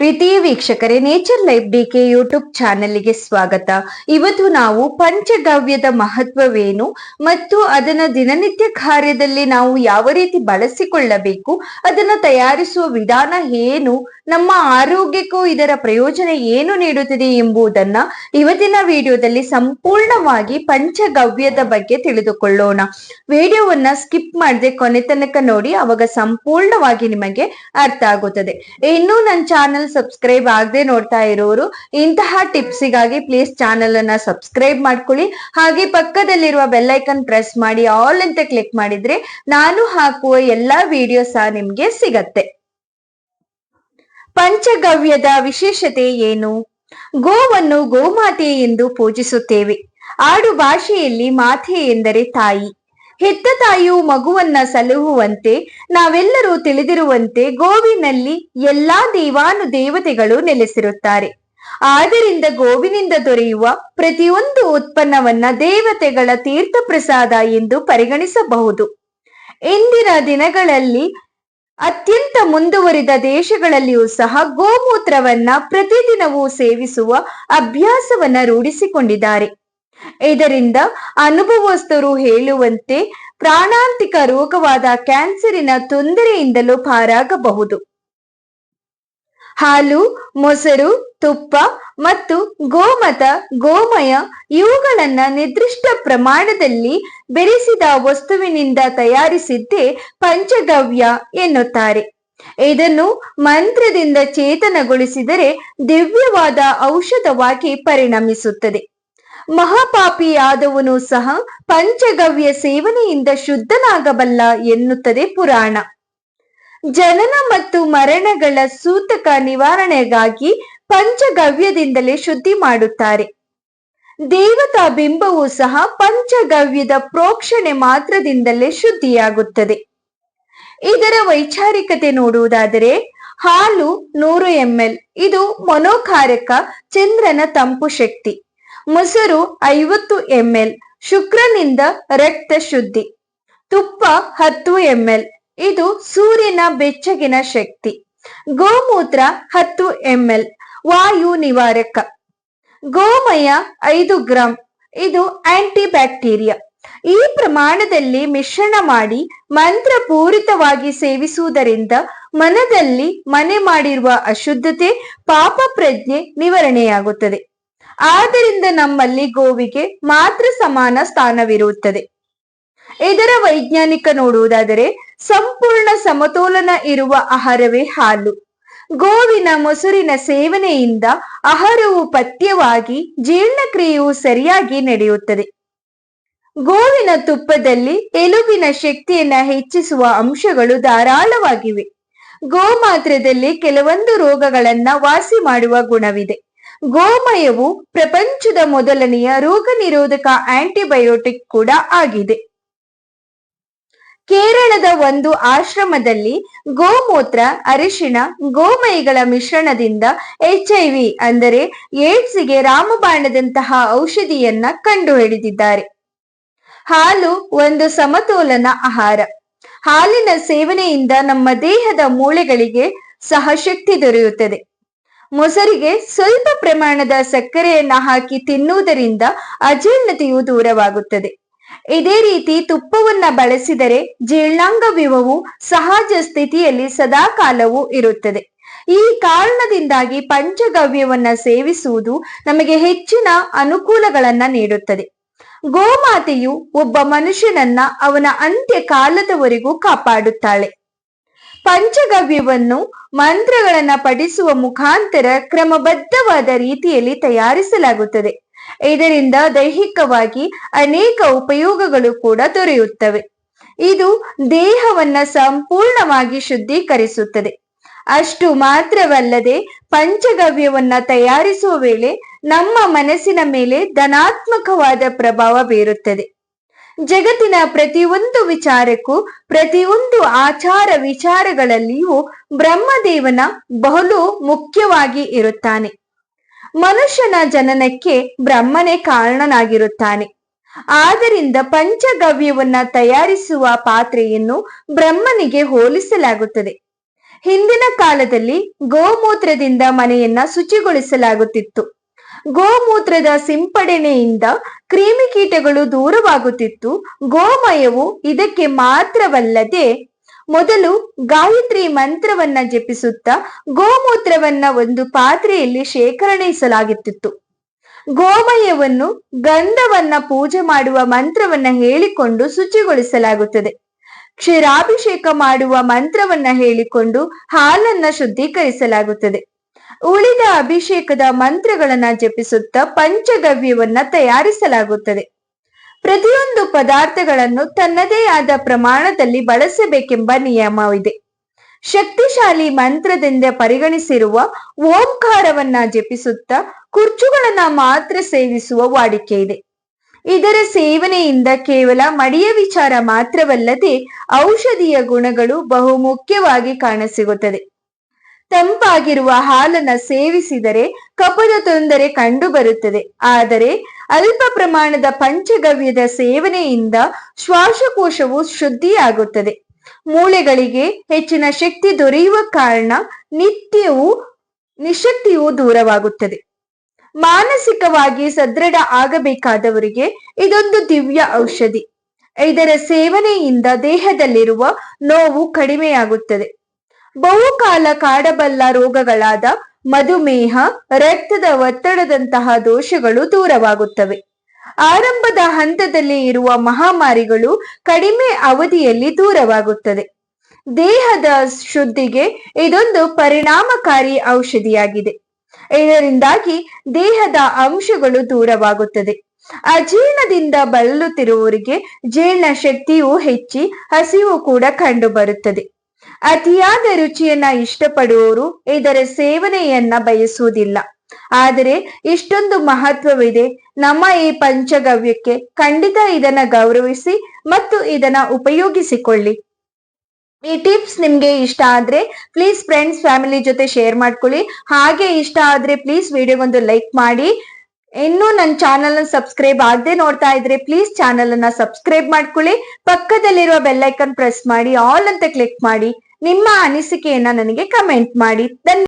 ಪ್ರೀತಿ ವೀಕ್ಷಕರೇ nature life DK YouTube ಚಾನೆಲ್ಗೆ ಸ್ವಾಗತ. ಇವತ್ತು ನಾವು ಪಂಚಗವ್ಯದ ಮಹತ್ವವೇನು ಮತ್ತು ಅದನ್ನ ದಿನನಿತ್ಯ ಕಾರ್ಯದಲ್ಲಿ ನಾವು ಯಾವ ರೀತಿ ಬಳಸಿಕೊಳ್ಳಬೇಕು, ಅದನ್ನ ತಯಾರಿಸುವ ವಿಧಾನ ಏನು, ನಮ್ಮ ಆರೋಗ್ಯಕ್ಕೂ ಇದರ ಪ್ರಯೋಜನ ಏನು ನೀಡುತ್ತದೆ ಎಂಬುದನ್ನ ಇವತ್ತಿನ ವಿಡಿಯೋದಲ್ಲಿ ಸಂಪೂರ್ಣವಾಗಿ ಪಂಚಗವ್ಯದ ಬಗ್ಗೆ ತಿಳಿದುಕೊಳ್ಳೋಣ. ವಿಡಿಯೋವನ್ನ ಸ್ಕಿಪ್ ಮಾಡದೆ ಕೊನೆ ತನಕ ನೋಡಿ, ಅವಾಗ ಸಂಪೂರ್ಣವಾಗಿ ನಿಮಗೆ ಅರ್ಥ ಆಗುತ್ತದೆ. ಇನ್ನು ನನ್ನ ಚಾನಲ್ ಸಬ್ಸ್ಕ್ರೈಬ್ ಆಗದೆ ನೋಡ್ತಾ ಇರೋರು, ಇಂತಹ ಟಿಪ್ಸಿಗಾಗಿ ಪ್ಲೀಸ್ ಚಾನಲ್ ಅನ್ನ ಸಬ್ಸ್ಕ್ರೈಬ್ ಮಾಡ್ಕೊಳ್ಳಿ. ಹಾಗೆ ಪಕ್ಕದಲ್ಲಿರುವ ಬೆಲ್ಲೈಕನ್ ಪ್ರೆಸ್ ಮಾಡಿ ಆಲ್ ಅಂತ ಕ್ಲಿಕ್ ಮಾಡಿದ್ರೆ ನಾನು ಹಾಕುವ ಎಲ್ಲಾ ವಿಡಿಯೋ ಸಹ ನಿಮ್ಗೆ ಸಿಗತ್ತೆ. ಪಂಚಗವ್ಯದ ವಿಶೇಷತೆ ಏನು? ಗೋವನ್ನು ಗೋಮಾತೆ ಎಂದು ಪೂಜಿಸುತ್ತೇವೆ. ಆಡು ಭಾಷೆಯಲ್ಲಿ ಮಾತೆ ಎಂದರೆ ತಾಯಿ. ಹೆತ್ತ ತಾಯಿಯು ಮಗುವನ್ನ ಸಲಹುವಂತೆ, ನಾವೆಲ್ಲರೂ ತಿಳಿದಿರುವಂತೆ ಗೋವಿನಲ್ಲಿ ಎಲ್ಲಾ ದೇವಾನು ದೇವತೆಗಳು ನೆಲೆಸಿರುತ್ತಾರೆ. ಆದ್ದರಿಂದ ಗೋವಿನಿಂದ ದೊರೆಯುವ ಪ್ರತಿಯೊಂದು ಉತ್ಪನ್ನವನ್ನ ದೇವತೆಗಳ ತೀರ್ಥ ಪ್ರಸಾದ ಎಂದು ಪರಿಗಣಿಸಬಹುದು. ಇಂದಿನ ದಿನಗಳಲ್ಲಿ ಅತ್ಯಂತ ಮುಂದುವರಿದ ದೇಶಗಳಲ್ಲಿಯೂ ಸಹ ಗೋಮೂತ್ರವನ್ನ ಪ್ರತಿದಿನವೂ ಸೇವಿಸುವ ಅಭ್ಯಾಸವನ್ನ ರೂಢಿಸಿಕೊಂಡಿದ್ದಾರೆ. ಇದರಿಂದ ಅನುಭವಸ್ಥರು ಹೇಳುವಂತೆ ಪ್ರಾಣಾಂತಿಕ ರೋಗವಾದ ಕ್ಯಾನ್ಸರಿನ ತೊಂದರೆಯಿಂದಲೂ ಪಾರಾಗಬಹುದು. ಹಾಲು, ಮೊಸರು, ತುಪ್ಪ ಮತ್ತು ಗೋಮತ, ಗೋಮಯ ಇವುಗಳನ್ನ ನಿರ್ದಿಷ್ಟ ಪ್ರಮಾಣದಲ್ಲಿ ಬೆರೆಸಿದ ವಸ್ತುವಿನಿಂದ ತಯಾರಿಸಿದ್ದೇ ಪಂಚಗವ್ಯ ಎನ್ನುತ್ತಾರೆ. ಇದನ್ನು ಮಂತ್ರದಿಂದ ಚೇತನಗೊಳಿಸಿದರೆ ದಿವ್ಯವಾದ ಔಷಧವಾಗಿ ಪರಿಣಮಿಸುತ್ತದೆ. ಮಹಾಪಾಪಿಯಾದವನು ಸಹ ಪಂಚಗವ್ಯ ಸೇವನೆಯಿಂದ ಶುದ್ಧನಾಗಬಲ್ಲ ಎನ್ನುತ್ತದೆ ಪುರಾಣ. ಜನನ ಮತ್ತು ಮರಣಗಳ ಸೂತಕ ನಿವಾರಣೆಗಾಗಿ ಪಂಚಗವ್ಯದಿಂದಲೇ ಶುದ್ಧಿ ಮಾಡುತ್ತಾರೆ. ದೇವತಾ ಬಿಂಬವು ಸಹ ಪಂಚಗವ್ಯದ ಪ್ರೋಕ್ಷಣೆ ಮಾತ್ರದಿಂದಲೇ ಶುದ್ಧಿಯಾಗುತ್ತದೆ. ಇದರ ವೈಚಾರಿಕತೆ ನೋಡುವುದಾದರೆ, ಹಾಲು ನೂರು ಎಂಎಲ್ ಇದು ಮನೋಕಾರಕ ಚಂದ್ರನ ತಂಪು ಶಕ್ತಿ. ಮೊಸರು ಐವತ್ತು ಎಂಎಲ್ ಶುಕ್ರನಿಂದ ರಕ್ತ ಶುದ್ಧಿ. ತುಪ್ಪ ಹತ್ತು ಎಂಎಲ್ ಇದು ಸೂರ್ಯನ ಬೆಚ್ಚಗಿನ ಶಕ್ತಿ. ಗೋಮೂತ್ರ ಹತ್ತು ಎಂಎಲ್ ವಾಯು ನಿವಾರಕ. ಗೋಮಯ ಐದು ಗ್ರಾಂ, ಇದು ಆಂಟಿ ಬ್ಯಾಕ್ಟೀರಿಯಾ ಈ ಪ್ರಮಾಣದಲ್ಲಿ ಮಿಶ್ರಣ ಮಾಡಿ ಮಂತ್ರಪೂರಿತವಾಗಿ ಸೇವಿಸುವುದರಿಂದ ಮನದಲ್ಲಿ ಮನೆ ಮಾಡಿರುವ ಅಶುದ್ಧತೆ, ಪಾಪ ಪ್ರಜ್ಞೆ ನಿವಾರಣೆಯಾಗುತ್ತದೆ. ಆದ್ದರಿಂದ ನಮ್ಮಲ್ಲಿ ಗೋವಿಗೆ ಮಾತ್ರ ಸಮಾನ ಸ್ಥಾನವಿರುತ್ತದೆ. ಇದರ ವೈಜ್ಞಾನಿಕ ನೋಡುವುದಾದರೆ ಸಂಪೂರ್ಣ ಸಮತೋಲನ ಇರುವ ಆಹಾರವೇ ಹಾಲು. ಗೋವಿನ ಮೊಸರಿನ ಸೇವನೆಯಿಂದ ಆಹಾರವು ಪಥ್ಯವಾಗಿ ಜೀರ್ಣಕ್ರಿಯೆಯು ಸರಿಯಾಗಿ ನಡೆಯುತ್ತದೆ. ಗೋವಿನ ತುಪ್ಪದಲ್ಲಿ ಎಲುಬಿನ ಶಕ್ತಿಯನ್ನ ಹೆಚ್ಚಿಸುವ ಅಂಶಗಳು ಧಾರಾಳವಾಗಿವೆ. ಗೋಮಾತ್ರದಲ್ಲಿ ಕೆಲವೊಂದು ರೋಗಗಳನ್ನ ವಾಸಿ ಮಾಡುವ ಗುಣವಿದೆ. ಗೋಮಯವು ಪ್ರಪಂಚದ ಮೊದಲನೆಯ ರೋಗ ನಿರೋಧಕ ಆಂಟಿಬಯೋಟಿಕ್ ಕೂಡ ಆಗಿದೆ. ಕೇರಳದ ಒಂದು ಆಶ್ರಮದಲ್ಲಿ ಗೋಮೂತ್ರ, ಅರಿಶಿಣ, ಗೋಮಯಿಗಳ ಮಿಶ್ರಣದಿಂದ ಎಚ್ಐವಿ ಅಂದರೆ ಏಡ್ಸ್ಗೆ ರಾಮಬಾಣದಂತಹ ಔಷಧಿಯನ್ನ ಕಂಡುಹಿಡಿದಿದ್ದಾರೆ. ಹಾಲು ಒಂದು ಸಮತೋಲನ ಆಹಾರ. ಹಾಲಿನ ಸೇವನೆಯಿಂದ ನಮ್ಮ ದೇಹದ ಮೂಳೆಗಳಿಗೆ ಸಹ ಶಕ್ತಿ ದೊರೆಯುತ್ತದೆ. ಮೊಸರಿಗೆ ಸ್ವಲ್ಪ ಪ್ರಮಾಣದ ಸಕ್ಕರೆಯನ್ನ ಹಾಕಿ ತಿನ್ನುವುದರಿಂದ ಅಜೀರ್ಣತೆಯು ದೂರವಾಗುತ್ತದೆ. ಇದೇ ರೀತಿ ತುಪ್ಪವನ್ನ ಬಳಸಿದರೆ ಜೀರ್ಣಾಂಗ ವಿವವು ಸಹಜ ಸ್ಥಿತಿಯಲ್ಲಿ ಸದಾಕಾಲವೂ ಇರುತ್ತದೆ. ಈ ಕಾರಣದಿಂದಾಗಿ ಪಂಚಗವ್ಯವನ್ನ ಸೇವಿಸುವುದು ನಮಗೆ ಹೆಚ್ಚಿನ ಅನುಕೂಲಗಳನ್ನ ನೀಡುತ್ತದೆ. ಗೋಮಾತೆಯು ಒಬ್ಬ ಮನುಷ್ಯನನ್ನ ಅವನ ಅಂತ್ಯ ಕಾಲದವರೆಗೂ ಕಾಪಾಡುತ್ತಾಳೆ. ಪಂಚಗವ್ಯವನ್ನು ಮಂತ್ರಗಳನ್ನ ಪಠಿಸುವ ಮುಖಾಂತರ ಕ್ರಮಬದ್ಧವಾದ ರೀತಿಯಲ್ಲಿ ತಯಾರಿಸಲಾಗುತ್ತದೆ. ಇದರಿಂದ ದೈಹಿಕವಾಗಿ ಅನೇಕ ಉಪಯೋಗಗಳು ಕೂಡ ದೊರೆಯುತ್ತವೆ. ಇದು ದೇಹವನ್ನ ಸಂಪೂರ್ಣವಾಗಿ ಶುದ್ಧೀಕರಿಸುತ್ತದೆ. ಅಷ್ಟು ಮಾತ್ರವಲ್ಲದೆ ಪಂಚಗವ್ಯವನ್ನ ತಯಾರಿಸುವ ವೇಳೆ ನಮ್ಮ ಮನಸ್ಸಿನ ಮೇಲೆ ಧನಾತ್ಮಕವಾದ ಪ್ರಭಾವ ಬೀರುತ್ತದೆ. ಜಗತ್ತಿನ ಪ್ರತಿಯೊಂದು ವಿಚಾರಕ್ಕೂ, ಪ್ರತಿಯೊಂದು ಆಚಾರ ವಿಚಾರಗಳಲ್ಲಿಯೂ ಬ್ರಹ್ಮದೇವನ ಬಹಳ ಮುಖ್ಯವಾಗಿ ಇರುತ್ತಾನೆ. ಮನುಷ್ಯನ ಜನನಕ್ಕೆ ಬ್ರಹ್ಮನೇ ಕಾರಣನಾಗಿರುತ್ತಾನೆ. ಆದ್ದರಿಂದ ಪಂಚಗವ್ಯವನ್ನ ತಯಾರಿಸುವ ಪಾತ್ರೆಯನ್ನು ಬ್ರಹ್ಮನಿಗೆ ಹೋಲಿಸಲಾಗುತ್ತದೆ. ಹಿಂದಿನ ಕಾಲದಲ್ಲಿ ಗೋಮೂತ್ರದಿಂದ ಮನೆಯನ್ನ ಶುಚಿಗೊಳಿಸಲಾಗುತ್ತಿತ್ತು. ಗೋಮೂತ್ರದ ಸಿಂಪಡಣೆಯಿಂದ ಕ್ರಿಮಿಕೀಟಗಳು ದೂರವಾಗುತ್ತಿತ್ತು. ಗೋಮಯವು ಇದಕ್ಕೆ ಮಾತ್ರವಲ್ಲದೆ ಮೊದಲು ಗಾಯತ್ರಿ ಮಂತ್ರವನ್ನ ಜಪಿಸುತ್ತಾ ಗೋಮೂತ್ರವನ್ನ ಒಂದು ಪಾತ್ರೆಯಲ್ಲಿ ಶೇಖರಣೆಸಲಾಗುತ್ತಿತ್ತು. ಗೋಮಯವನ್ನು ಗಂಧವನ್ನ ಪೂಜೆ ಮಾಡುವ ಮಂತ್ರವನ್ನ ಹೇಳಿಕೊಂಡು ಶುಚಿಗೊಳಿಸಲಾಗುತ್ತದೆ. ಕ್ಷೀರಾಭಿಷೇಕ ಮಾಡುವ ಮಂತ್ರವನ್ನ ಹೇಳಿಕೊಂಡು ಹಾಲನ್ನ ಶುದ್ಧೀಕರಿಸಲಾಗುತ್ತದೆ. ಉಳಿದ ಅಭಿಷೇಕದ ಮಂತ್ರಗಳನ್ನ ಜಪಿಸುತ್ತಾ ಪಂಚಗವ್ಯವನ್ನ ತಯಾರಿಸಲಾಗುತ್ತದೆ. ಪ್ರತಿಯೊಂದು ಪದಾರ್ಥಗಳನ್ನು ತನ್ನದೇ ಆದ ಪ್ರಮಾಣದಲ್ಲಿ ಬಳಸಬೇಕೆಂಬ ನಿಯಮವಿದೆ. ಶಕ್ತಿಶಾಲಿ ಮಂತ್ರದಿಂದ ಪರಿಗಣಿಸಿರುವ ಓಂಕಾರವನ್ನ ಜಪಿಸುತ್ತಾ ಕುರ್ಚುಗಳನ್ನ ಮಾತ್ರ ಸೇವಿಸುವ ವಾಡಿಕೆ ಇದೆ. ಇದರ ಸೇವನೆಯಿಂದ ಕೇವಲ ಮಡಿಯ ವಿಚಾರ ಮಾತ್ರವಲ್ಲದೆ ಔಷಧಿಯ ಗುಣಗಳು ಬಹುಮುಖ್ಯವಾಗಿ ಕಾಣಸಿಗುತ್ತದೆ. ತಂಪಾಗಿರುವ ಹಾಲನ್ನು ಸೇವಿಸಿದರೆ ಕಫದ ತೊಂದರೆ ಕಂಡುಬರುತ್ತದೆ. ಆದರೆ ಅಲ್ಪ ಪ್ರಮಾಣದ ಪಂಚಗವ್ಯದ ಸೇವನೆಯಿಂದ ಶ್ವಾಸಕೋಶವು ಶುದ್ಧಿಯಾಗುತ್ತದೆ. ಮೂಳೆಗಳಿಗೆ ಹೆಚ್ಚಿನ ಶಕ್ತಿ ದೊರೆಯುವ ಕಾರಣ ನಿತ್ಯವೂ ನಿಶಕ್ತಿಯು ದೂರವಾಗುತ್ತದೆ. ಮಾನಸಿಕವಾಗಿ ಸದೃಢ ಆಗಬೇಕಾದವರಿಗೆ ಇದೊಂದು ದಿವ್ಯ ಔಷಧಿ. ಇದರ ಸೇವನೆಯಿಂದ ದೇಹದಲ್ಲಿರುವ ನೋವು ಕಡಿಮೆಯಾಗುತ್ತದೆ. ಬಹುಕಾಲ ಕಾಡಬಲ್ಲ ರೋಗಗಳಾದ ಮಧುಮೇಹ, ರಕ್ತದ ಒತ್ತಡದಂತಹ ದೋಷಗಳು ದೂರವಾಗುತ್ತವೆ. ಆರಂಭದ ಹಂತದಲ್ಲಿ ಇರುವ ಮಹಾಮಾರಿಗಳು ಕಡಿಮೆ ಅವಧಿಯಲ್ಲಿ ದೂರವಾಗುತ್ತದೆ. ದೇಹದ ಶುದ್ಧಿಗೆ ಇದೊಂದು ಪರಿಣಾಮಕಾರಿ ಔಷಧಿಯಾಗಿದೆ. ಇದರಿಂದಾಗಿ ದೇಹದ ಅಂಶಗಳು ದೂರವಾಗುತ್ತದೆ. ಅಜೀರ್ಣದಿಂದ ಬಳಲುತ್ತಿರುವವರಿಗೆ ಜೀರ್ಣ ಶಕ್ತಿಯು ಹೆಚ್ಚಿ ಹಸಿವು ಕೂಡ ಕಂಡು ಬರುತ್ತದೆ ಅತಿಯಾದ ರುಚಿಯನ್ನ ಇಷ್ಟಪಡುವವರು ಇದರ ಸೇವನೆಯನ್ನ ಬಯಸುವುದಿಲ್ಲ. ಆದರೆ ಇಷ್ಟೊಂದು ಮಹತ್ವವಿದೆ. ನಮ್ಮ ಈ ಪಂಚಗವ್ಯಕ್ಕೆ ಖಂಡಿತ ಇದನ್ನ ಗೌರವಿಸಿ ಮತ್ತು ಇದನ್ನ ಉಪಯೋಗಿಸಿಕೊಳ್ಳಿ. ಈ ಟಿಪ್ಸ್ ನಿಮ್ಗೆ ಇಷ್ಟ ಆದ್ರೆ ಪ್ಲೀಸ್ ಫ್ರೆಂಡ್ಸ್ ಫ್ಯಾಮಿಲಿ ಜೊತೆ ಶೇರ್ ಮಾಡ್ಕೊಳ್ಳಿ. ಹಾಗೆ ಇಷ್ಟ ಆದ್ರೆ ಪ್ಲೀಸ್ ವಿಡಿಯೋಗೊಂದು ಲೈಕ್ ಮಾಡಿ. ಇನ್ನೂ ನನ್ನ ಚಾನಲ್ ಸಬ್ಸ್ಕ್ರೈಬ್ ಆಗದೆ ನೋಡ್ತಾ ಇದ್ರೆ ಪ್ಲೀಸ್ ಚಾನಲ್ ಅನ್ನ ಸಬ್ಸ್ಕ್ರೈಬ್ ಮಾಡ್ಕೊಳ್ಳಿ. ಪಕ್ಕದಲ್ಲಿರುವ ಬೆಲ್ಲೈಕನ್ ಪ್ರೆಸ್ ಮಾಡಿ ಆಲ್ ಅಂತ ಕ್ಲಿಕ್ ಮಾಡಿ, ನಿಮ್ಮ ಅನಿಸಿಕೆಯನ್ನ ನನಗೆ ಕಮೆಂಟ್ ಮಾಡಿ. ಧನ್ಯ